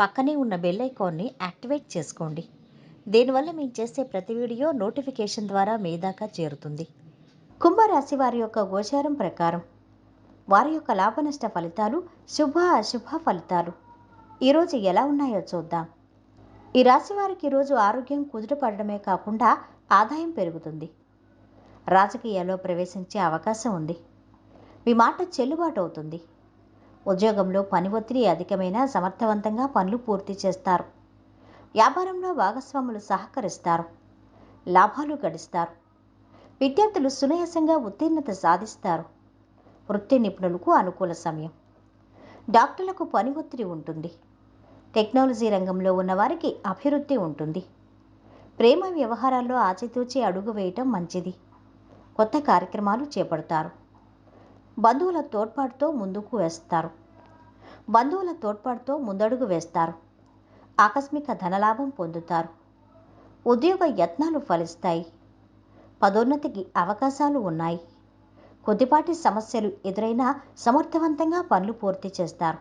పక్కనే ఉన్న బెల్ ఐకాన్ని యాక్టివేట్ చేసుకోండి. దీనివల్ల మేము చేసే ప్రతి వీడియో నోటిఫికేషన్ ద్వారా మీ దాకా చేరుతుంది. కుంభరాశి వారి యొక్క గోచారం ప్రకారం వారి యొక్క లాభనష్ట ఫలితాలు శుభ అశుభ ఫలితాలు. ఈరోజు ఎలా ఉన్నాయో చూద్దాం. ఈ రాశి వారికి ఈరోజు ఆరోగ్యం కుదుటపడడమే కాకుండా ఆదాయం పెరుగుతుంది. రాజకీయాల్లో ప్రవేశించే అవకాశం ఉంది. మీ మాట చెల్లుబాటు అవుతుంది. ఉద్యోగంలో పని ఒత్తిడి అధికమైన సమర్థవంతంగా పనులు పూర్తి చేస్తారు. వ్యాపారంలో భాగస్వాములు సహకరిస్తారు. లాభాలు గడిస్తారు. విద్యార్థులు సునాయాసంగా ఉత్తీర్ణత సాధిస్తారు. వృత్తి నిపుణులకు అనుకూల సమయం. డాక్టర్లకు పని ఒత్తిడి ఉంటుంది. టెక్నాలజీ రంగంలో ఉన్నవారికి అభివృద్ధి ఉంటుంది. ప్రేమ వ్యవహారాల్లో ఆచితూచి అడుగు వేయటం మంచిది. కొత్త కార్యక్రమాలు చేపడతారు. బంధువుల తోడ్పాటుతో ముందుకు వేస్తారు. బంధువుల తోడ్పాటుతో ముందడుగు వేస్తారు. ఆకస్మిక ధనలాభం పొందుతారు. ఉద్యోగ యత్నాలు ఫలిస్తాయి. పదోన్నతికి అవకాశాలు ఉన్నాయి. కొద్దిపాటి సమస్యలు ఎదురైనా సమర్థవంతంగా పనులు పూర్తి చేస్తారు.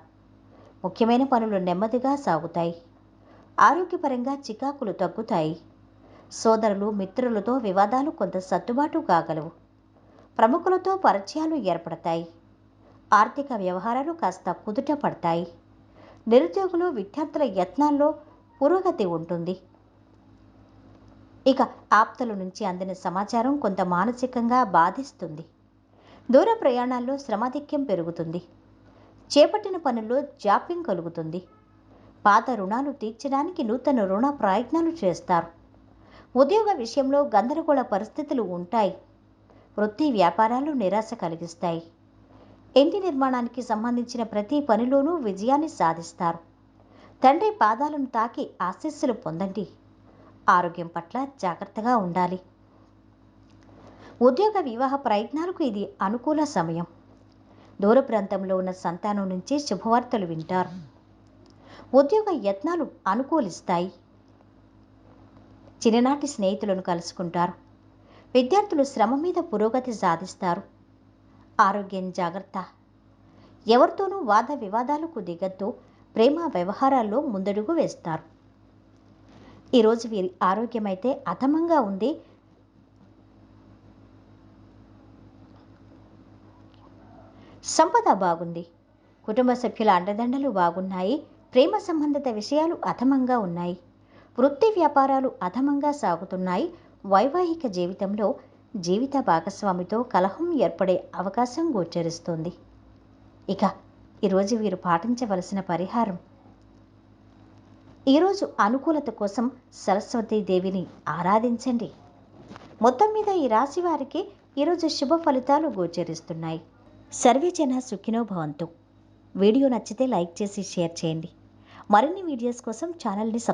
ముఖ్యమైన పనులు నెమ్మదిగా సాగుతాయి. ఆరోగ్యపరంగా చికాకులు తగ్గుతాయి. సోదరులు మిత్రులతో వివాదాలు కొంత సర్దుబాటు కాగలవు. ప్రముఖులతో పరిచయాలు ఏర్పడతాయి. ఆర్థిక వ్యవహారాలు కాస్త కుదుట పడతాయి. నిరుద్యోగులు విద్యార్థుల యత్నాల్లో పురోగతి ఉంటుంది. ఇక ఆప్తల నుంచి అందిన సమాచారం కొంత మానసికంగా బాధిస్తుంది. దూర ప్రయాణాల్లో శ్రమాధిక్యం పెరుగుతుంది. చేపట్టిన పనుల్లో జాప్యం కలుగుతుంది. పాత రుణాలు తీర్చడానికి నూతన రుణ ప్రయత్నాలు చేస్తారు. ఉద్యోగ విషయంలో గందరగోళ పరిస్థితులు ఉంటాయి. వృత్తి వ్యాపారాలు నిరాశ కలిగిస్తాయి. ఇంటి నిర్మాణానికి సంబంధించిన ప్రతి పనిలోనూ విజయాన్ని సాధిస్తారు. తండ్రి పాదాలను తాకి ఆశీస్సులు పొందండి. ఆరోగ్యం పట్ల జాగ్రత్తగా ఉండాలి. ఉద్యోగ వివాహ ప్రయత్నాలకు ఇది అనుకూల సమయం. దూర ప్రాంతంలో ఉన్న సంతానం నుంచి శుభవార్తలు వింటారు. ఉద్యోగ యత్నాలు అనుకూలిస్తాయి. చిన్ననాటి స్నేహితులను కలుసుకుంటారు. విద్యార్థులు శ్రమ మీద పురోగతి సాధిస్తారు. ఆరోగ్యం జాగ్రత్త. ఎవరితోనూ వాద వివాదాలకు దిగద్దు ప్రేమ వ్యవహారాల్లో ముందడుగు వేస్తారు. ఈరోజు వీరి ఆరోగ్యం అయితే అధమంగా ఉంది. సంపద బాగుంది. కుటుంబ సభ్యుల అండదండలు బాగున్నాయి. ప్రేమ సంబంధిత విషయాలు అధమంగా ఉన్నాయి. వృత్తి వ్యాపారాలు అధమంగా సాగుతున్నాయి. వైవాహిక జీవితంలో జీవిత భాగస్వామితో కలహం ఏర్పడే అవకాశం గోచరిస్తుంది. ఇక ఈరోజు వీరు పాటించవలసిన పరిహారం. ఈరోజు అనుకూలత కోసం సరస్వతీ దేవిని ఆరాధించండి. మొత్తం మీద ఈ రాశి వారికి ఈరోజు శుభ ఫలితాలు గోచరిస్తున్నాయి. సర్వే జన సుఖినో భవంతు. వీడియో నచ్చితే లైక్ చేసి షేర్ చేయండి. మరిన్ని వీడియోస్ కోసం ఛానల్ని సబ్